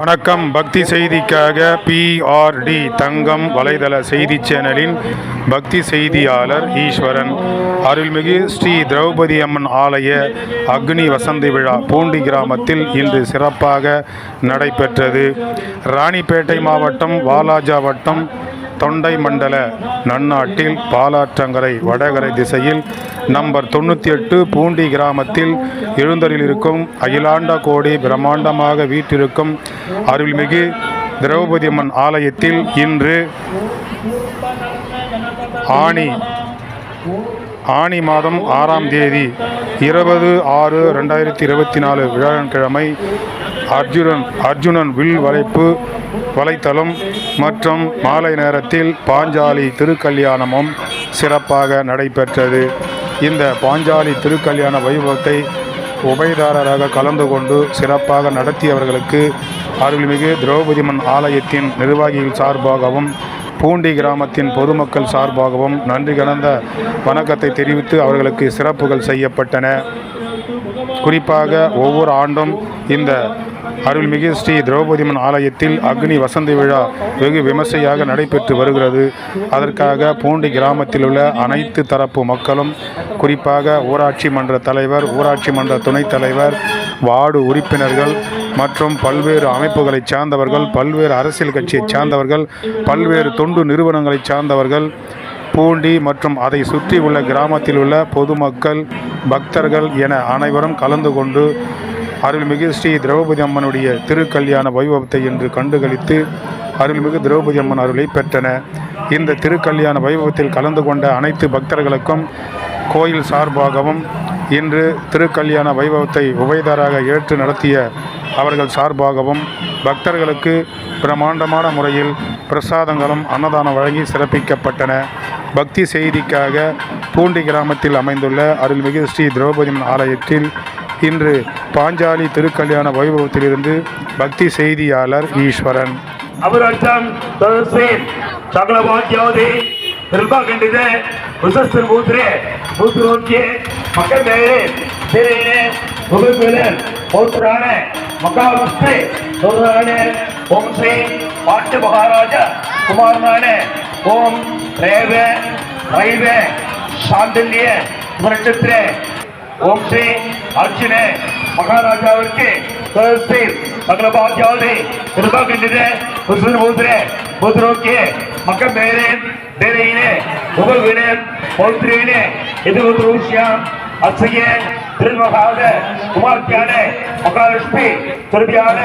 வணக்கம். பக்தி செய்திக்காக பிஆர்டி தங்கம் வலைதள செய்தி சேனலின் பக்தி செய்தியாளர் ஈஸ்வரன். அருள்மிகு ஸ்ரீ திரௌபதி அம்மன் ஆலய அக்னி வசந்தி விழா பூண்டி கிராமத்தில் இன்று சிறப்பாக நடைபெற்றது. ராணிப்பேட்டை மாவட்டம் வாலாஜா வட்டம் தொண்டை மண்டல நன்னாட்டில் பாலாற்றங்கரை வடகரை திசையில் நம்பர் தொண்ணூற்றி எட்டு பூண்டி கிராமத்தில் எழுந்தரில் இருக்கும் அகிலாண்ட கோடி பிரம்மாண்டமாக வீற்றிருக்கும் அருள்மிகு திரௌபதி அம்மன் ஆலயத்தில் இன்று ஆணி ஆணி மாதம் ஆறாம் தேதி இருபது ஆறு ரெண்டாயிரத்தி இருபத்தி நாலு வியாழக்கிழமை அர்ஜுனன் அர்ஜுனன் வில் வளைப்பு வலைத்தளம் மற்றும் மாலை நேரத்தில் பாஞ்சாலி திருக்கல்யாணமும் சிறப்பாக நடைபெற்றது. இந்த பாஞ்சாலி திருக்கல்யாண வைபவத்தை உபயதாரராக கலந்து கொண்டு சிறப்பாக நடத்தியவர்களுக்கு அருள்மிகு திரௌபதிமன் ஆலயத்தின் நிர்வாகிகள் சார்பாகவும் பூண்டி கிராமத்தின் பொதுமக்கள் சார்பாகவும் நன்றி கலந்த வணக்கத்தை தெரிவித்து அவர்களுக்கு சிறப்புகள் செய்யப்பட்டன. குறிப்பாக ஒவ்வொரு ஆண்டும் இந்த அருள்மிகு ஸ்ரீ திரௌபதிமன் ஆலயத்தில் அக்னி வசந்த விழா வெகு விமர்சையாக நடைபெற்று வருகிறது. அதற்காக பூண்டி கிராமத்தில் உள்ள அனைத்து தரப்பு மக்களும் குறிப்பாக ஊராட்சி மன்ற தலைவர் ஊராட்சி மன்ற துணைத் தலைவர் வார்டு உறுப்பினர்கள் மற்றும் பல்வேறு அமைப்புகளைச் சார்ந்தவர்கள் பல்வேறு அரசியல் கட்சியைச் சார்ந்தவர்கள் பல்வேறு தொண்டு நிறுவனங்களைச் சார்ந்தவர்கள் பூண்டி மற்றும் அதை சுற்றி உள்ள கிராமத்தில் உள்ள பொதுமக்கள் பக்தர்கள் என அனைவரும் கலந்து கொண்டு அருள்மிகு ஸ்ரீ திரௌபதி அம்மனுடைய திருக்கல்யாண வைபவத்தை என்று கண்டுகளித்து அருள்மிகு திரௌபதி அம்மன் அருளை பெற்றன. இந்த திருக்கல்யாண வைபவத்தில் கலந்து கொண்ட அனைத்து பக்தர்களுக்கும் கோயில் சார்பாகவும் இன்று திருக்கல்யாண வைபவத்தை உபயதாராக ஏற்று நடத்திய அவர்கள் சார்பாகவும் பக்தர்களுக்கு பிரம்மாண்டமான முறையில் பிரசாதங்களும் அன்னதானம் வழங்கி சிறப்பிக்கப்பட்டன. பக்தி செய்திக்காக பூண்டி கிராமத்தில் அமைந்துள்ள அருள்மிகு ஸ்ரீ திரௌபதி அம்மன் ஆலயத்தில் இன்று பாஞ்சாலி திருக்கல்யாண வைபவத்திலிருந்து பக்தி செய்தியாளர் ஈஸ்வரன் ಅಮರಾಜಂ ತಹಸೀಲ್ ಸಕಲವಾದ್ಯಾವಧಿ ನಿರ್ಭಾಗಂಡಿದೆ ಉಸಸ್ತ್ರ ಮೂತ್ರೆ ಮೂತ್ರೋಕ್ಕೆ ಮಕ್ಕ ಬೇರೆ ಬೇರೆ ಮುಗಿದ ಮೇಲೆ ಪೌತ್ರಾಣೆ ಮಕಾವಸ್ಥೆ ಸೋದರಾಣೆ ಓಂ ಶ್ರೀ ಪಾಠ್ಯ ಮಹಾರಾಜ ಕುಮಾರನಾಣೆ ಓಂ ರೇವೆ ರೈವೆ ಶಾಂತಲ್ಯ ನಕ್ಷತ್ರೆ ஓம் ஸ்ரீ அர்ஜுனே மகாராஜாவிற்கு ಮಕ್ಕಳ ಭಾಗ್ಯಾವಧಿ ಕೃಪಾಖಂಡಿದೆ ಪುರುಷರು ಹೋದ್ರೆ ಹೋದ್ರೋಕೆ ಮಕ್ಕ ಬೇರೆ ಬೇರೆ ಇನೆ ಒಬ್ಬ ಬೇರೆ ಹೋದ್ರೆ ಇನೆ ಇದು ಒಂದು ವಿಷಯ ಅಸಹ್ಯ திருமகாவன குமார் பியானே மகாலட்சுமி திருபியான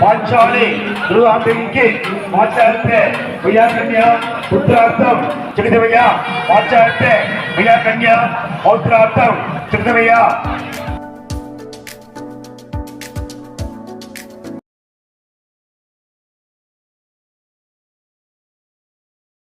பாஞ்சாலி திருவாம்பிக்கு வாச்சாரத்தை மையா கன்யா புத்திரார்த்தம் ஜெகதமையா வாச்சாரத்தை மையா கன்யா பௌத்திரார்த்தம் ஜெகதமையா